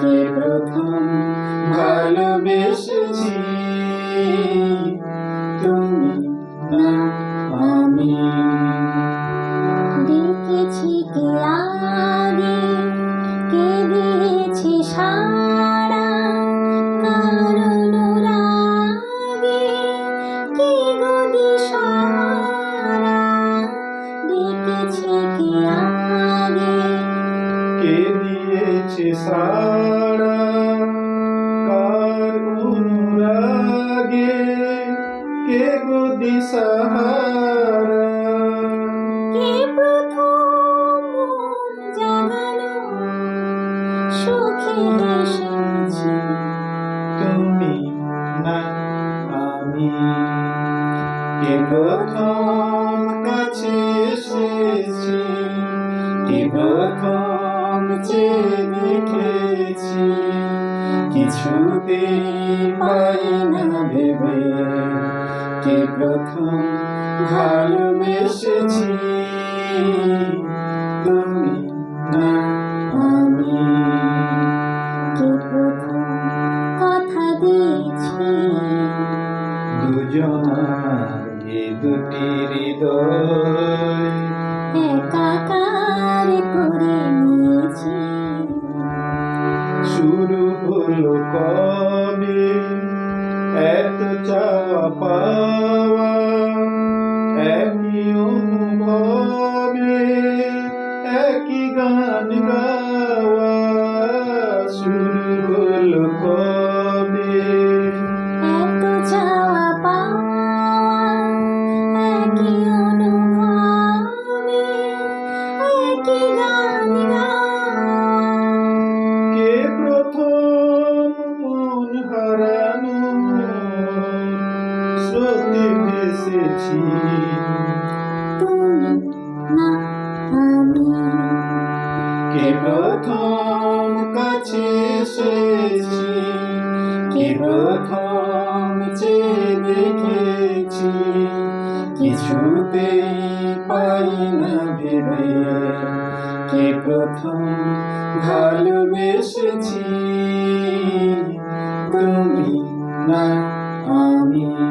কে প্রথম ভালোবেসেছি। তুমি না আমি। দেখেছি কে আগে সারা কার অনুরাগে কে গো দিশাহারা কিছুতে পাই না ভেবে কে প্রথম ভালোবেসেছি? তুমি না আমি। কে প্রথম কথা দিয়েছি? দুজনার এ দুটি হৃদয় একাকার করে নিয়েছি। কবে এত চাওয়া পাওয়া একই অনুভবে একই গান গাওয়া শুরু হলো কবে? এত চাওয়া পাওয়া একই অনুভবে, একই গান আমি। কে প্রথম কাছে এসেছি? কে প্রথম চেয়ে দেখেছি? কিছুতে পাই না ভেবে। কে প্রথম ভালোবেসেছি? তুমি না আমি।